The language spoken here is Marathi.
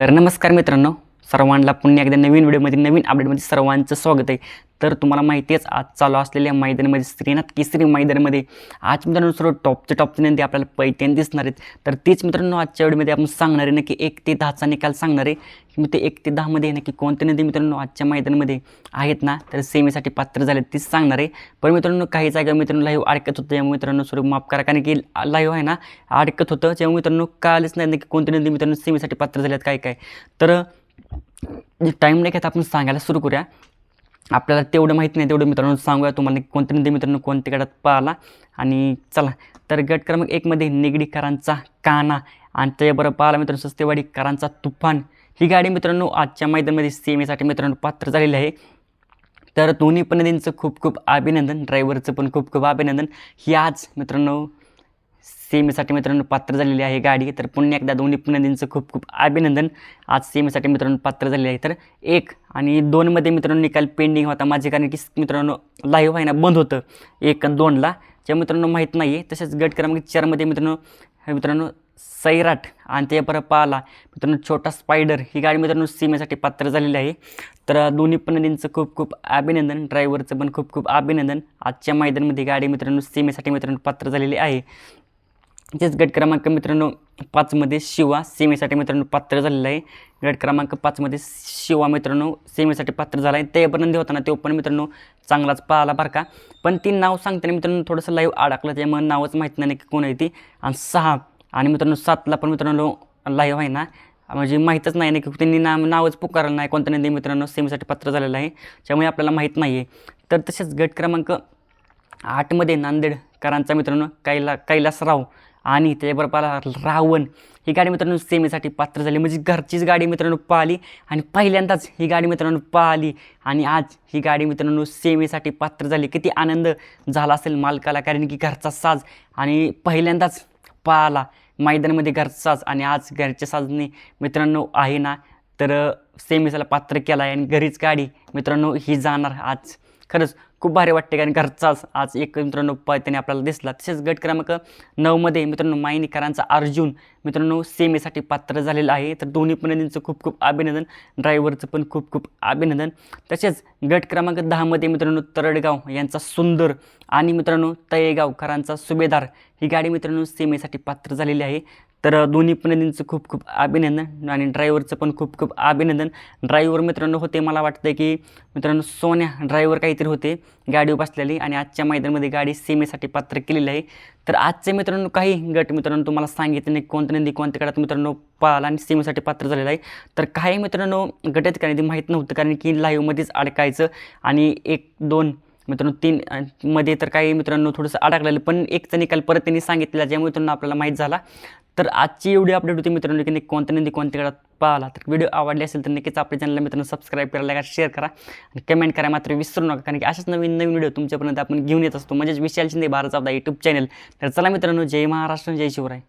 तर नमस्कार मित्रांनो सर्वांना पुन्हा एकदा नवीन व्हिडिओमध्ये नवीन अपडेटमध्ये सर्वांचं स्वागत आहे. तर तुम्हाला माहिती आहेच आज चालू असलेल्या मैदानामध्ये श्रीनाथ केसरी मैदानामध्ये आज मित्रांनो सर्व टॉपचे टॉपचे नंदी आपल्याला पैठण दिसणार आहेत. तर तीच मित्रांनो आजच्या व्हिडिओमध्ये आपण सांगणार आहे नक्की एक ते दहाचा निकाल सांगणार आहे. मी मग ते एक ते दहामध्ये नक्की कोणते नदी मित्रांनो आजच्या मैदानामध्ये आहेत ना तर सेमीसाठी पात्र झाले तीच सांगणार आहे. पण मित्रांनो काही जागा मित्रांनो लाईव्ह अडकत होतं त्यामुळे मित्रांनो सर्व माफ करा. कारण की लाईव्ह आहे ना अडकत होतं त्यामुळे मित्रांनो कळालंच नाही नक्की कोणते नदी मित्रांनो सेमीसाठी पात्र झाल्यात काय काय. तर टाईम नाही घेता आपण सांगायला सुरू करूया. आपल्याला तेवढं माहीत नाही तेवढं मित्रांनो सांगूया तुम्हाला कोणत्या नदी मित्रांनो कोणत्या गटात पाहिला आणि चला तर गट क्रमांक एकमध्ये निगडीकरांचा काना आणि त्याच्याबरोबर पाहिला मित्रांनो सस्तेवाडीकरांचा तुफान. ही गाडी मित्रांनो आजच्या मैदानामध्ये सेमीसाठी मित्रांनो पात्र झालेली आहे. तर दोन्ही पण नदींचं खूप खूप अभिनंदन ड्रायव्हरचं पण खूप खूप अभिनंदन. ही आज मित्रांनो सेमीसाठी मित्रांनो पात्र झालेली आहे गाडी. तर पुन्हा एकदा दोन्ही पण खूप खूप अभिनंदन. आज सेमीसाठी मित्रांनो पात्र झालेले आहे. तर एक आणि दोनमध्ये मित्रांनो निकाल पेंडिंग होता माझे कारण की मित्रांनो लाईव्ह आहे ना बंद होतं. एक दोनला. जे मित्रांनो माहीत नाही आहे तसेच गट क्रमांक चारमध्ये मित्रांनो मित्रांनो सैराट आणि ते परत पाला मित्रांनो छोटा स्पायडर ही गाडी मित्रांनो सीमेसाठी पात्र झालेली आहे. तर दोन्ही पण खूप खूप अभिनंदन. ड्रायव्हरचं पण खूप खूप अभिनंदन. आजच्या मैदानामध्ये गाडी मित्रांनो सीमेसाठी मित्रांनो पात्र झालेली आहे. तेच गट क्रमांक मित्रांनो पाचमध्ये शिवा सेमीसाठी मित्रांनो पात्र झालेला आहे गट क्रमांक पाचमध्ये शिवा मित्रांनो सेमीसाठी पात्र झाला आहे ते पण होताना तो पण मित्रांनो चांगलाच पाहिला बरं का. पण ती नाव सांगताना मित्रांनो थोडंसं लाईव्ह अडकलं त्यामुळे नावच माहीत नाही की कोण आहे ती. आणि सहा आणि मित्रांनो सातला पण मित्रांनो लाईव्ह आहे ना. म्हणजे माहीतच नाही ना की त्यांनी नाव नावच पुकारलं नाही. कोणत्या नदी मित्रांनो सेमीसाठी पात्र झालेलं आहे. त्यामुळे आपल्याला माहीत नाही आहे तर तसेच गट क्रमांक आठमध्ये नांदेडकरांचा मित्रांनो कैला कैलासराव आणि त्याच्याबरोबर रावण ही गाडी मित्रांनो सेमीसाठी पात्र झाली. म्हणजे घरचीच गाडी मित्रांनो पाहिली आणि पहिल्यांदाच ही गाडी मित्रांनो पाहिली आणि आज ही गाडी मित्रांनो सेमीसाठी पात्र झाली. किती आनंद झाला असेल मालकाला कारण की घरचा साज आणि पहिल्यांदाच पाहिला मैदानामध्ये घरचा साज आणि आज घरच्या साजने मित्रांनो आहे ना तर सेमीसाला पात्र केला आहे आणि घरीच गाडी मित्रांनो ही जाणार आज. खरंच खूप भारी वाटते कारण घरचाच आज एक मित्रांनो त्याने आपल्याला दिसला. तसेच गट क्रमांक नऊमध्ये मित्रांनो मायनीकरांचा अर्जुन मित्रांनो सेमीसाठी पात्र झालेलं आहे. तर दोन्ही पण खूप खूप अभिनंदन. ड्रायव्हरचं पण खूप खूप अभिनंदन. तसेच गट क्रमांक दहामध्ये मित्रांनो तरडगाव यांचा सुंदर आणि मित्रांनो तळेगावकरांचा सुभेदार ही गाडी मित्रांनो सेमीसाठी पात्र झालेली आहे. तर दोन्ही पणदींचं खूप खूप अभिनंदन आणि ड्रायव्हरचं पण खूप खूप अभिनंदन. ड्रायव्हर मित्रांनो होते मला वाटतं की मित्रांनो सोन्या ड्रायव्हर काहीतरी होते. गाडी बसलेली आणि आजच्या मैदानामध्ये गाडी सेमीसाठी पात्र केलेली आहे. तर आजचे मित्रांनो काही गट मित्रांनो तुम्हाला सांगितलं नाही कोणत्या नदी कोणत्या गटात मित्रांनो पाहिला आणि सेमीसाठी पात्र झालेलं आहे? तर काही मित्रांनो गटात काही ते माहीत नव्हतं कारण की लाईव्हमध्येच अडकायचं आणि एक दोन मित्रांनो तीन मध्ये तर काही मित्रांनो थोडंसं अडकलेलं पण एकचा निकाल परत त्यांनी सांगितलेला ज्यामुळे मित्रांनो आपल्याला माहीत झाला. तर आजची एवढी अपडेट होती मित्रांनो की नाही कोणत्या नदी कोणत्या गटात पाहिला? तर व्हिडिओ आवडले असेल तर नक्कीच आपल्या चॅनलला मित्रांनो सबस्क्राईब करायला लागा शेअर करा. आणि कमेंट करा मात्र विसरू नका कारण की अशाच नवीन नवीन व्हिडिओ तुमच्यापर्यंत आपण घेऊन येत असतो. म्हणजेच विशाल शिंदे भारत आपला यूट्यूब चॅनल तर चला मित्रांनो जय महाराष्ट्र जय शिवराय.